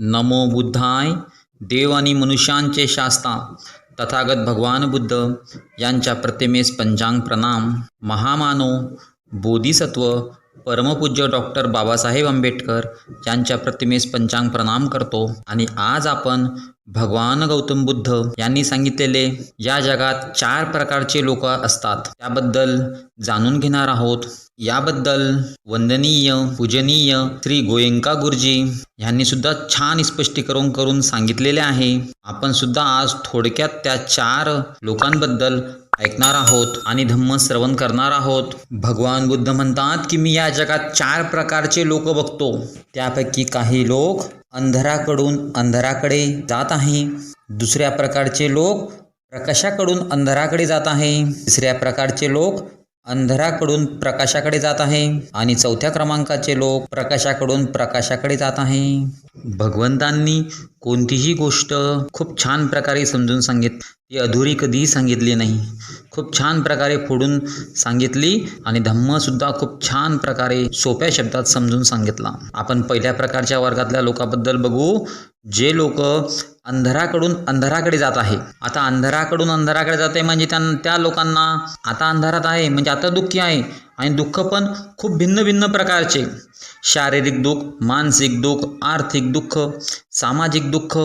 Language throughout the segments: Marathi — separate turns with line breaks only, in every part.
नमो बुद्धाय देव आणि मनुष्यांचे शास्ता तथागत भगवान बुद्ध यांच्या प्रतिमेस पंचांग प्रणाम. महामानव बोधिसत्व परमपूज्य डॉक्टर बाबासाहेब आंबेडकर यांच्या प्रतिमेस पंचांग प्रणाम करतो. आणि आज आपण भगवान गौतम बुद्ध यांनी सांगितलेले या जगात चार प्रकारचे लोक असतात. त्याबद्दल जाणून घेणार आहोत. याबद्दल वंदनीय पूजनीय श्री गोयंका गुरुजी यांनी सुद्धा छान स्पष्टीकरण करून सांगितलेले आहे. आपण सुद्धा आज थोडक्यात त्या चार लोकांबद्दल ऐकणार आहोत आणि धम्म श्रवण करणार आहोत. भगवान बुद्ध म्हणतात की मी या जगात चार प्रकारचे लोक बघतो. त्यापैकी काही लोक अंधाराकडून अंधाराकडे जात आहे. दुसऱ्या प्रकारचे लोक प्रकाशाकडून अंधाराकडे जात आहे. तिसऱ्या प्रकारचे लोक अंधाराकडून प्रकाशाकडे जात आहे आणि चौथ्या क्रमांकाचे लोक प्रकाशाकडून प्रकाशाकडे जात आहे. भगवंतांनी कोणतीही गोष्ट खूप छान प्रकारे समजून सांगित ती अधुरी कधीही सांगितली नाही. खूप छान प्रकारे फोडून सांगितली आणि धम्मसुद्धा खूप छान प्रकारे सोप्या शब्दात समजून सांगितला. आपण पहिल्या प्रकारच्या वर्गातल्या लोकांबद्दल बघू. जे लोक अंधाराकडून अंधाराकडे जात आहे. आता अंधाराकडून अंधाराकडे जाते म्हणजे त्यां त्या लोकांना आता अंधारात आहे म्हणजे आता दुःखी आहे. आणि दुःख पण खूप भिन्न भिन्न प्रकारचे. शारीरिक दुःख मानसिक दुःख आर्थिक दुःख सामाजिक दुःख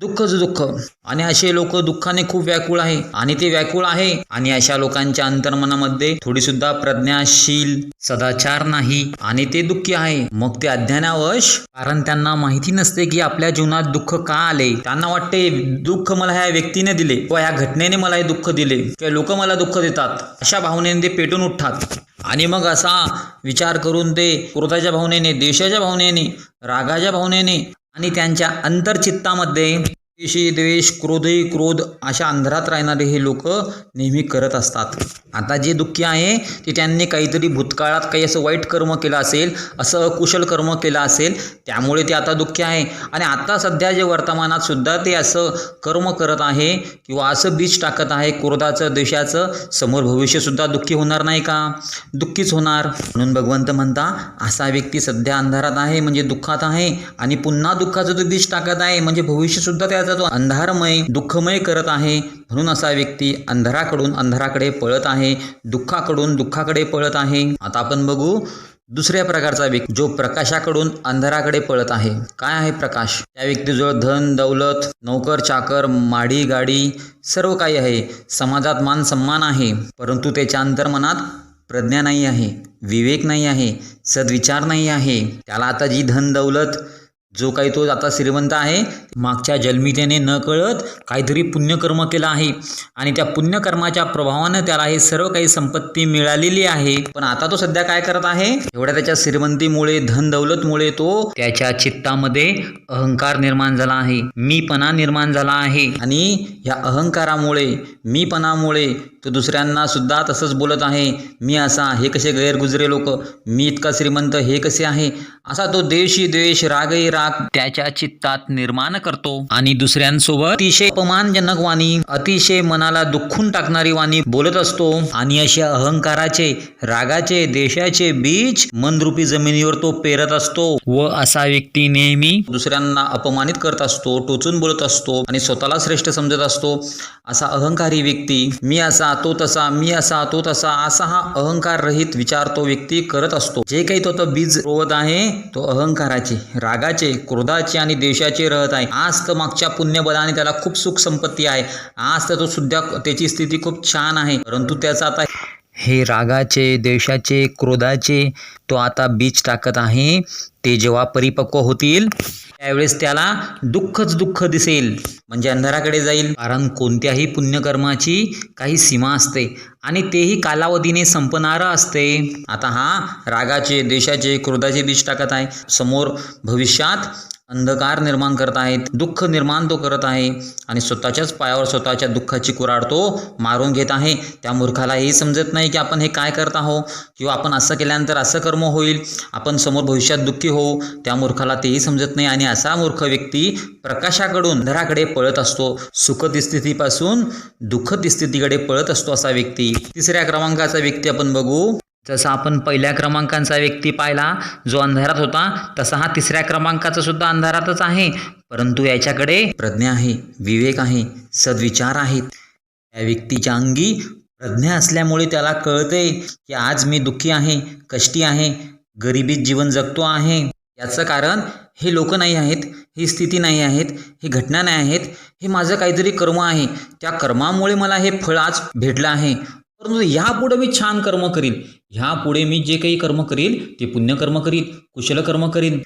दुःखच दुःख. आणि असे लोक दुःखाने खूप व्याकुळ आहे. आणि ते व्याकुळ आहे आणि अशा लोकांच्या अंतर्मनामध्ये थोडी सुद्धा प्रज्ञाशील सदाचार नाही आणि ते दुःखी आहे. मग ते अज्ञानावश कारण त्यांना माहिती नसते की आपल्या जीवनात दुःख का आले. त्यांना वाटते दुःख मला ह्या व्यक्तीने दिले किंवा ह्या घटनेने मला हे दुःख दिले किंवा लोक मला दुःख देतात. अशा भावनेने ते पेटून उठतात. आणि मग असा विचार करून ते क्रोधाच्या भावनेने देशाच्या भावनेने रागाच्या भावनेने आणि त्यांच्या अंतर्चित्तामध्ये द्वेषी द्वेष क्रोधही क्रोध अशा अंधारात राहणारे हे लोक नेहमी करत असतात. आता जे दुःखी आहे ते त्यांनी काहीतरी भूतकाळात काही असं वाईट कर्म केलं असेल असं अकुशल कर्म केलं असेल त्यामुळे ते आता दुःखी आहे. आणि आता सध्या जे वर्तमानात सुद्धा ते असं कर्म करत आहे किंवा असं बीज टाकत आहे क्रोधाचं द्वेषाचं समोर भविष्यसुद्धा दुःखी होणार नाही का? दुःखीच होणार. म्हणून भगवंत म्हणता असा व्यक्ती सध्या अंधारात आहे म्हणजे दुःखात आहे आणि पुन्हा दुःखाचं तो बीज टाकत आहे म्हणजे भविष्यसुद्धा त्याचा तो अंधारमय दुःखमय करत आहे. म्हणून असा व्यक्ती अंधाराकडून अंधाराकडे पळत आहे. दुःखाकडून दुःखाकडे पळत आहे. आता आपण बघू दुसऱ्या प्रकारचा व्यक्ती जो प्रकाशाकडून अंधाराकडे पळत आहे. काय आहे प्रकाश? त्या व्यक्तीजवळ धन दौलत नोकर चाकर माडी गाडी सर्व काही आहे. समाजात मान सन्मान आहे. परंतु त्याच्या अंतर्मनात प्रज्ञा नाही आहे विवेक नाही आहे सद्विचार नाही आहे. त्याला आता जी धन दौलत जो काही तो आता श्रीमंत आहे मागच्या जन्मी त्याने न कळत काहीतरी पुण्यकर्म केलं आहे. आणि त्या पुण्यकर्माच्या प्रभावानं त्याला हे सर्व काही संपत्ती मिळालेली आहे. पण आता तो सध्या काय करत आहे? एवढ्या त्याच्या श्रीमंतीमुळे धन दौलतमुळे तो त्याच्या चित्तामध्ये अहंकार निर्माण झाला आहे. मीपणा निर्माण झाला आहे. आणि या अहंकारामुळे मीपणामुळे तो दुसऱ्यांना सुद्धा तसंच बोलत आहे मी असा हे कसे गैरगुजरे लोक? मी इतका श्रीमंत हे कसे आहे? असा तो देशी द्वेष रागही राग त्याच्या चित्तात निर्माण करतो. आणि दुसऱ्यांसोबत अतिशय अपमानजनक वाणी अतिशय मनाला दुखून टाकणारी वाणी बोलत असतो. आणि अशा अहंकाराचे रागाचे देशाचे बीज मनरूपी जमिनीवर तो पेरत असतो. व असा व्यक्ती नेहमी दुसऱ्यांना अपमानित करत असतो टोचून बोलत असतो आणि स्वतःला श्रेष्ठ समजत असतो. असा अहंकारी व्यक्ती मी असा तो तसा मी असा तो तसा असा हा अहंकार रहित विचार तो व्यक्ती करत असतो. जे काही तो तो बीज रोवत आहे तो अहंकाराचे रागाचे क्रोधाचे आणि देशाचे रहत आहे. आज तर मागच्या पुण्यबलाने त्याला खूप सुख संपत्ती आहे. आज तर तो सुद्धा त्याची स्थिती खूप छान आहे. परंतु त्याचा आता हे रागाचे देशाचे क्रोधाचे तो आता बीज टाकत आहे. ते जेव्हा परिपक्व होतील त्यावेळेस त्याला दुःखच दुःख दिसेल. म्हणजे अंधाराकडे जाईल. कारण कोणत्याही पुण्यकर्माची काही सीमा असते. आणि तेही कालावधीने संपणारं असते. आता हा रागाचे देशाचे क्रोधाचे बीज टाकत आहे. समोर भविष्यात अंधकार निर्माण करत आहेत दुःख निर्माण तो करत आहे आणि स्वतःच्याच पायावर स्वतःच्या दुःखाची कुराड तो मारून घेत आहे. त्या मूर्खाला हे समजत नाही की आपण हे काय करत आहो किंवा आपण असं केल्यानंतर असं कर्म होईल आपण समोर भविष्यात दुःखी होऊ. त्या मूर्खाला तेही समजत नाही आणि असा मूर्ख व्यक्ती प्रकाशाकडून धराकडे पळत असतो. सुखद स्थितीपासून दुःखद स्थितीकडे पळत असतो असा व्यक्ती. तिसऱ्या क्रमांकाचा व्यक्ती आपण बघू. जसं आपण पहिल्या क्रमांकाचा व्यक्ती पाहिला जो अंधारात होता तसा हा तिसऱ्या क्रमांकाचा सुद्धा अंधारातच आहे. परंतु याच्याकडे प्रज्ञा आहे विवेक आहे सद्विचार आहेत. त्या व्यक्तीच्या अंगी प्रज्ञा असल्यामुळे त्याला कळते की आज मी दुःखी आहे कष्टी आहे गरिबीत जीवन जगतो आहे. याचं कारण हे लोक नाही आहेत ही स्थिती नाही आहेत ही घटना नाही आहेत हे माझं काहीतरी कर्म आहे. त्या कर्मामुळे मला हे फळ आज भेटलं आहे. परंतु ह्यापुढे मी छान कर्म करीन. ह्यापुढे मी जे काही कर्म करील ते पुण्यकर्म करीन कुशल कर्म करीन.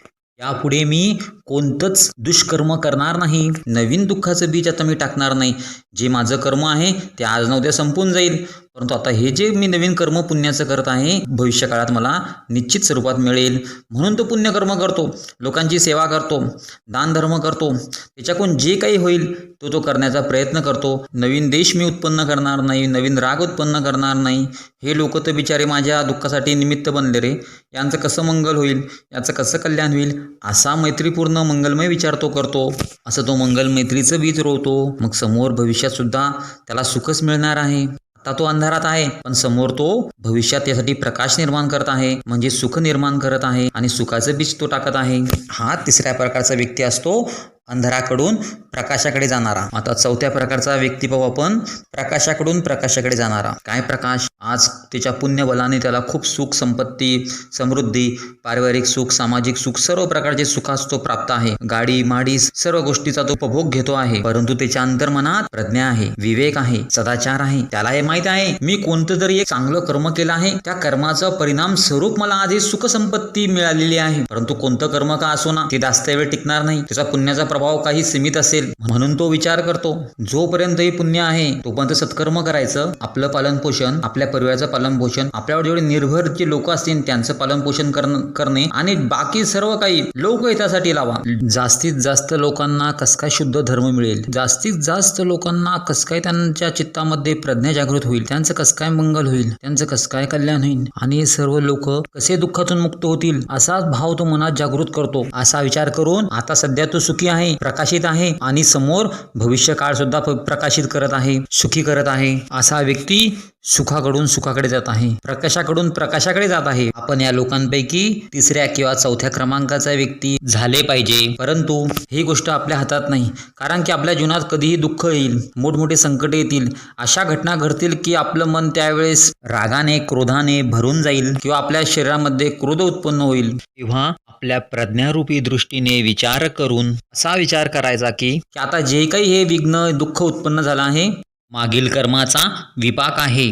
यापुढे मी कोणतंच दुष्कर्म करणार नाही. नवीन दुःखाचं बीज आता मी टाकणार नाही. जे माझं कर्म आहे ते आज न उद्या संपून जाईल. परंतु आता हे जे मी नवीन कर्म पुण्याचं करत आहे भविष्यकाळात मला निश्चित स्वरूपात मिळेल. म्हणून तो पुण्यकर्म करतो. लोकांची सेवा करतो. दानधर्म करतो. त्याच्याकडून जे काही होईल तो तो करण्याचा प्रयत्न करतो. नवीन देश मी उत्पन्न करणार नाही. नवीन राग उत्पन्न करणार नाही. हे लोक तर बिचारे माझ्या दुःखासाठी निमित्त बनले रे. यांचं कसं मंगल होईल? याचं कसं कल्याण होईल? असा मैत्रीपूर्ण मंगलमय विचार तो करतो. असं तो मंगल मैत्रीचं बीज रोवतो. मग समोर भविष्यात सुद्धा त्याला सुखच मिळणार आहे. आता तो अंधारात आहे पण समोर तो भविष्यात त्यासाठी प्रकाश निर्माण करत आहे. म्हणजे सुख निर्माण करत आहे आणि सुखाचं बीज तो टाकत आहे. हा तिसऱ्या प्रकारचा व्यक्ती असतो अंधाराकडून प्रकाशाकडे जाणारा. आता चौथ्या प्रकारचा व्यक्ती पाहू आपण. प्रकाशाकडून प्रकाशाकडे जाणारा. काय प्रकाश? आज त्याच्या पुण्यबलाने त्याला खूप सुख संपत्ती समृद्धी पारिवारिक सुख सामाजिक सुख सर्व प्रकारचे सुखास तो प्राप्त आहे. गाडी माडी सर्व गोष्टीचा तो उपभोग घेतो आहे. परंतु त्याच्या अंतर्मनात प्रज्ञा आहे विवेक आहे सदाचार आहे. त्याला हे माहीत आहे मी कोणतं तरी एक चांगलं कर्म केलं आहे. त्या कर्माचा परिणाम स्वरूप मला आज ही सुख संपत्ती मिळालेली आहे. परंतु कोणतं कर्म का असो ना ते जास्त वेळ टिकणार नाही. त्याचा पुण्याचा प्रभाव काही सीमित असेल म्हणून तो विचार करतो. जोपर्यंत हे पुण्य आहे तोपर्यंत सत्कर्म करायचं. आपलं पालन पोषण आपल्या परिवाराचं पालन पोषण आपल्यावर जेवढे निर्भर जे लोक असतील त्यांचं पालन पोषण करणे आणि बाकी सर्व काही लोकहितासाठी लावा. जास्तीत जास्त लोकांना कस काय शुद्ध धर्म मिळेल? जास्तीत जास्त लोकांना कस काय त्यांच्या चित्तामध्ये प्रज्ञा जागृत होईल? त्यांचं कस काय मंगल होईल? त्यांचं कस काय कल्याण होईल? आणि हे सर्व लोक कसे दुःखातून मुक्त होतील? असाच भाव तो मनात जागृत करतो. असा विचार करून आता सध्या तो सुखी आहे. प्रकाशित आहे आणि समोर भविष्य काळ सुद्धा प्रकाशित करत आहे सुखी करत आहे. असा व्यक्ती सुखाकडून सुखाकडे जात आहे. प्रकाशाकडून प्रकाशाकडे जात आहे. आपण या लोकांपैकी तिसऱ्या किंवा चौथ्या क्रमांकाचा व्यक्ती झाले पाहिजे. परंतु ही गोष्ट आपल्या हातात नाही. कारण की आपल्या जीवनात कधीही दुःख येईल मोठमोठे संकट येतील अशा घटना घडतील की आपलं मन त्यावेळेस रागाने क्रोधाने भरून जाईल किंवा आपल्या शरीरामध्ये क्रोध उत्पन्न होईल. तेव्हा आपल्या प्रज्ञारूपी दृष्टीने विचार करून असा विचार करायचा की आता जे काही हे विघ्न दुःख उत्पन्न झालं आहे मागील कर्माचा विपाक आहे.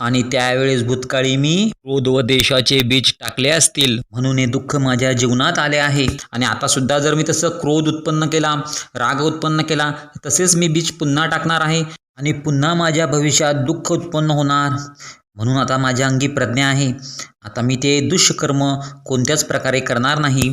आणि त्यावेळेस भूतकाळी मी क्रोध व देशाचे बीज टाकले असतील म्हणून हे दुःख माझ्या जीवनात आले आहे. आणि आता सुद्धा जर मी तसं क्रोध उत्पन्न केला राग उत्पन्न केला तसेच मी बीज पुन्हा टाकणार आहे. आणि पुन्हा माझ्या भविष्यात दुःख उत्पन्न होणार. म्हणून आता माझ्या अंगी प्रज्ञा आहे. आता मी ते दुष्कर्म कोणत्याच प्रकारे करणार नाही.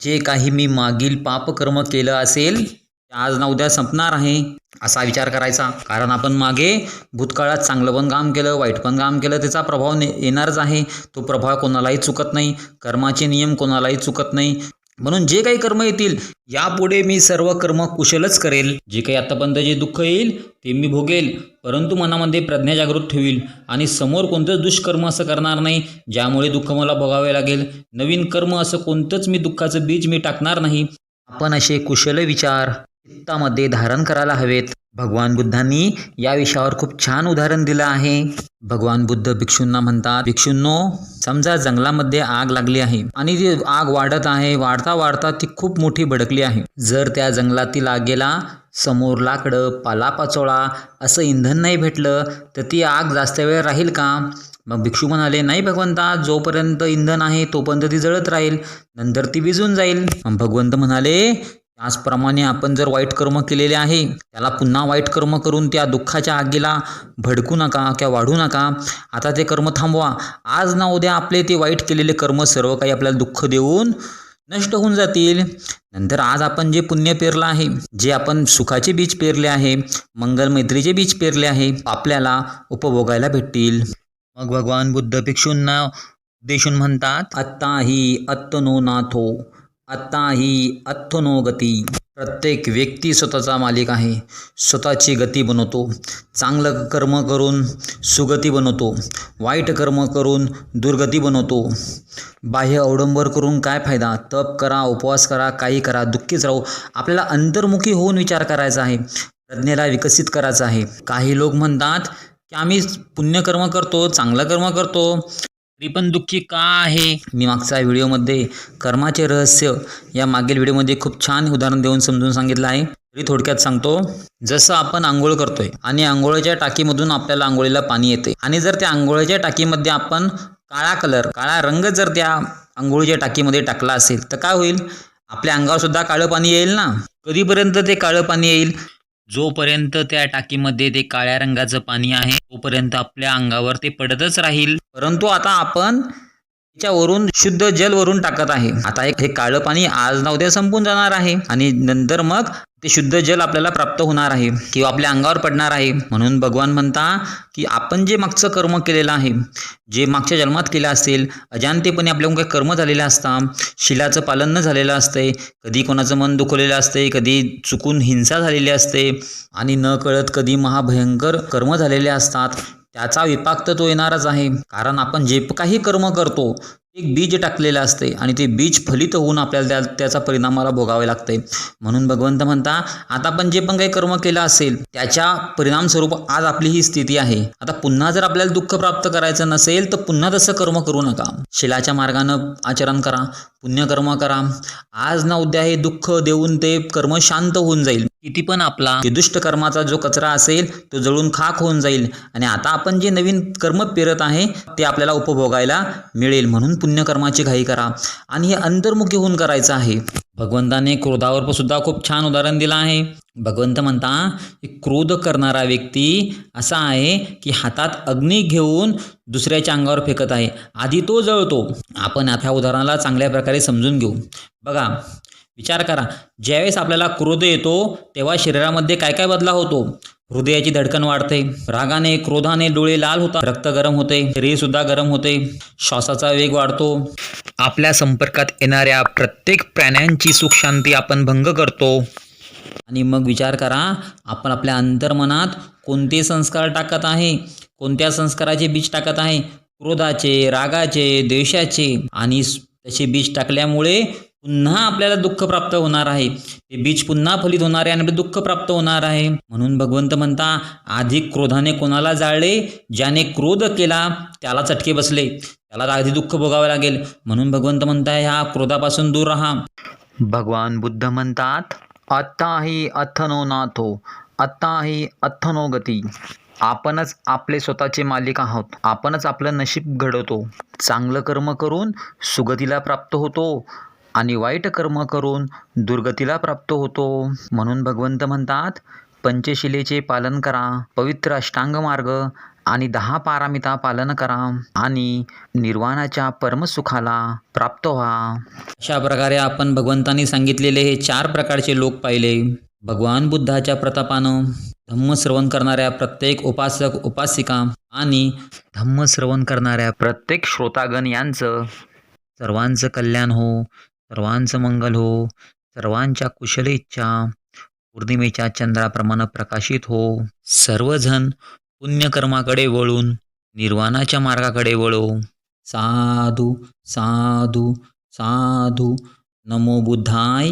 जे काही मी मागील पापकर्म केलं असेल आज ना उद्या संपणार आहे असा विचार करायचा. कारण आपण मागे भूतकाळात चांगलं पण काम केलं वाईट पण काम केलं त्याचा प्रभाव ने येणारच आहे. तो प्रभाव कोणालाही चुकत नाही. कर्माचे नियम कोणालाही चुकत नाही. म्हणून जे काही कर्म येतील यापुढे मी सर्व कर्म कुशलच करेल. जे काही आतापर्यंत जे दुःख येईल ते मी भोगेल. परंतु मनामध्ये प्रज्ञा जागृत ठेवील आणि समोर कोणतंच दुष्कर्म असं करणार नाही ज्यामुळे दुःख मला भोगावे लागेल. नवीन कर्म असं कोणतंच मी दुःखाचं बीज मी टाकणार नाही. आपण असे कुशल विचार चित्तामध्ये धारण करायला हवेत. भगवान बुद्धांनी या विषयावर खूप छान उदाहरण दिलं आहे. भगवान बुद्ध भिक्षूंना म्हणतात भिक्षूंनो समजा जंगलामध्ये आग लागली आहे आणि ती आग वाढत आहे वाढता वाढता ती खूप मोठी भडकली आहे. जर त्या जंगलातील आगेला समोर लाकडं पालापाचोळा असं इंधन नाही भेटलं तर ती आग जास्त वेळ राहील का? मग भिक्षू म्हणाले नाही भगवंता जोपर्यंत इंधन आहे तोपर्यंत ती जळत राहील. नंतर ती विजून जाईल. मग भगवंत म्हणाले त्याचप्रमाणे आपण जर वाईट कर्म केलेले आहे त्याला पुन्हा वाईट कर्म करून त्या दुःखाच्या आगीला भडकू नका किंवा वाढू नका. आता ते कर्म थांबवा. आज ना उद्या आपले ते वाईट केलेले कर्म सर्व काही आपल्याला दुःख देऊन नष्ट होऊन जातील. नंतर आज आपण जे पुण्य पेरलं आहे जे आपण सुखाचे बीज पेरले आहे मंगल मैत्रीचे बीज पेरले आहे आपल्याला उपभोगायला भेटतील. मग भगवान बुद्ध भिक्षूंना देशून म्हणतात आत्ता ही अत्तनो नाथो आत्ता ही अत्थनो गती प्रत्येक व्यक्ती स्वतःचा मालिक आहे. स्वतःची गती बनवतो. चांगलं कर्म करून सुगती बनवतो. वाईट कर्म करून दुर्गती बनवतो. बाह्य अवडंबर करून काय फायदा? तप करा उपवास करा काही करा दुःखीच राहू. आपल्याला अंतर्मुखी होऊन विचार करायचा आहे. प्रज्ञेला विकसित करायचं आहे. काही लोक म्हणतात की आम्ही पुण्यकर्म करतो चांगलं कर्म करतो. तरी पण दुःखी का आहे? मी मागच्या व्हिडिओमध्ये कर्माचे रहस्य या मागील व्हिडिओमध्ये खूप छान उदाहरण देऊन समजून सांगितलं आहे. तरी थोडक्यात सांगतो जसं आपण आंघोळ करतोय आणि आंघोळीच्या टाकीमधून आपल्याला आंघोळीला पाणी येते आणि जर त्या आंघोळीच्या टाकीमध्ये आपण काळा कलर काळा रंग जर त्या आंघोळीच्या टाकीमध्ये टाकला असेल तर काय होईल? आपल्या अंगावर सुद्धा काळं पाणी येईल ना? कधीपर्यंत ते काळं पाणी येईल? जोपर्यंत त्या टाकीमध्ये ते काळ्या रंगाचं पाणी आहे तोपर्यंत आपल्या अंगावर ते पडतच राहील. परंतु आता आपण त्याच्यावरून शुद्ध जल वरून टाकत आहे. आता एक हे काळं पाणी आज ना उद्या संपून जाणार आहे. आणि नंतर मग ते शुद्ध जल आपल्याला प्राप्त होणार आहे किंवा आपल्या अंगावर पडणार आहे. म्हणून भगवान म्हणता की आपण जे मागचं कर्म केलेलं आहे जे मागच्या जन्मात केलं असेल अजाणतेपणे आपल्याकडून काही कर्म झालेलं असतात शिलाचं पालन न झालेलं असते कधी कोणाचं मन दुखवलेलं असते कधी चुकून हिंसा झालेली असते आणि न कळत कधी महाभयंकर कर्म झालेले असतात त्याचा विपाक तर तो येणारच आहे. कारण आपण जे काही कर्म करतो एक बीज टाकलेलं असते आणि ते बीज फलित होऊन आपल्याला त्या त्याचा परिणामाला भोगावे लागते म्हणून भगवंत म्हणता आता आपण जे पण काही कर्म केलं असेल त्याच्या परिणाम स्वरूप आज आपली ही स्थिती आहे. आता पुन्हा जर आपल्याला दुःख प्राप्त करायचं नसेल तर पुन्हा तसं कर्म करू नका. शिलाच्या मार्गानं आचरण करा पुण्यकर्म करा. आज ना उद्या हे दुःख देऊन ते कर्म शांत होऊन जाईल. किती पण आपला. दुष्ट कर्माचा जो कचरा असेल तो जळून खाक होऊन जाईल. आणि आता आपण जे नवीन कर्म पेरत आहे ते आपल्याला उपभोगायला मिळेल. म्हणून पुण्यकर्माची घाई करा. आणि हे अंतर्मुखी होऊन करायचं आहे. भगवंताने क्रोधावर सुद्धा खूप छान उदाहरण दिलं आहे. भगवंत म्हणता क्रोध करणारा व्यक्ती असा आहे की हातात अग्नी घेऊन दुसऱ्याच्या अंगावर फेकत आहे. आधी तो जळतो. आपण आता ह्या उदाहरणाला चांगल्या प्रकारे समजून घेऊ. बघा विचार करा. ज्यावेळेस आपल्याला क्रोध येतो तेव्हा शरीरामध्ये काय काय बदला होतो? हृदयाची धडकन वाढते रागाने क्रोधाने डोळे लाल होतात रक्त गरम होते शरीर सुद्धा गरम होते श्वासाचा वेग वाढतो. आपल्या संपर्कात येणाऱ्या प्रत्येक प्राण्यांची सुखशांती आपण भंग करतो. आणि मग विचार करा आपण आपल्या अंतर्मनात कोणते संस्कार टाकत आहे? कोणत्या संस्काराचे बीज टाकत आहे? क्रोधाचे रागाचे द्वेषाचे आणि तसे बीज टाकल्यामुळे पुन्हा आपल्याला दुःख प्राप्त होणार आहे. ते बीज पुन्हा फलित होणार आहे आणि दुःख प्राप्त होणार आहे. म्हणून भगवंत म्हणता आधी क्रोधाने कोणाला जाळले? ज्याने क्रोध केला त्याला चटके बसले. त्याला आधी दुःख भोगावे लागेल. म्हणून भगवंत म्हणता ह्या क्रोधापासून दूर राहा. भगवान बुद्ध म्हणतात अत्ताही अथनो नाथो अत्ताही अथनो गती. आपणच आपले स्वतःचे मालिक आहोत. आपणच आपलं नशीब घडवतो. चांगलं कर्म करून सुगतीला प्राप्त होतो. आणि वाईट कर्म करून दुर्गतीला प्राप्त होतो. म्हणून भगवंत म्हणतात पंचशिलेचे पालन करा पवित्र अष्टांग मार्ग आणि दहा पारामिता पालन करा आणि निर्वाणाच्या परमसुखाला प्राप्त व्हा. अशा प्रकारे आपण भगवंतांनी सांगितलेले हे चार प्रकारचे लोक पाहिले. भगवान बुद्धाच्या प्रतापानं धम्मश्रवण करणाऱ्या प्रत्येक उपासक उपासिका आणि धम्मश्रवण करणाऱ्या प्रत्येक श्रोतागण यांचं सर्वांचं कल्याण हो. सर्वांचं मंगल हो. सर्वांच्या कुशल इच्छा. पौर्णिमेच्या चंद्राप्रमाणे प्रकाशित हो. सर्वजण पुण्यकर्माकडे वळून निर्वाणाच्या मार्गाकडे वळो. साधू साधू साधू. नमो बुद्धाय.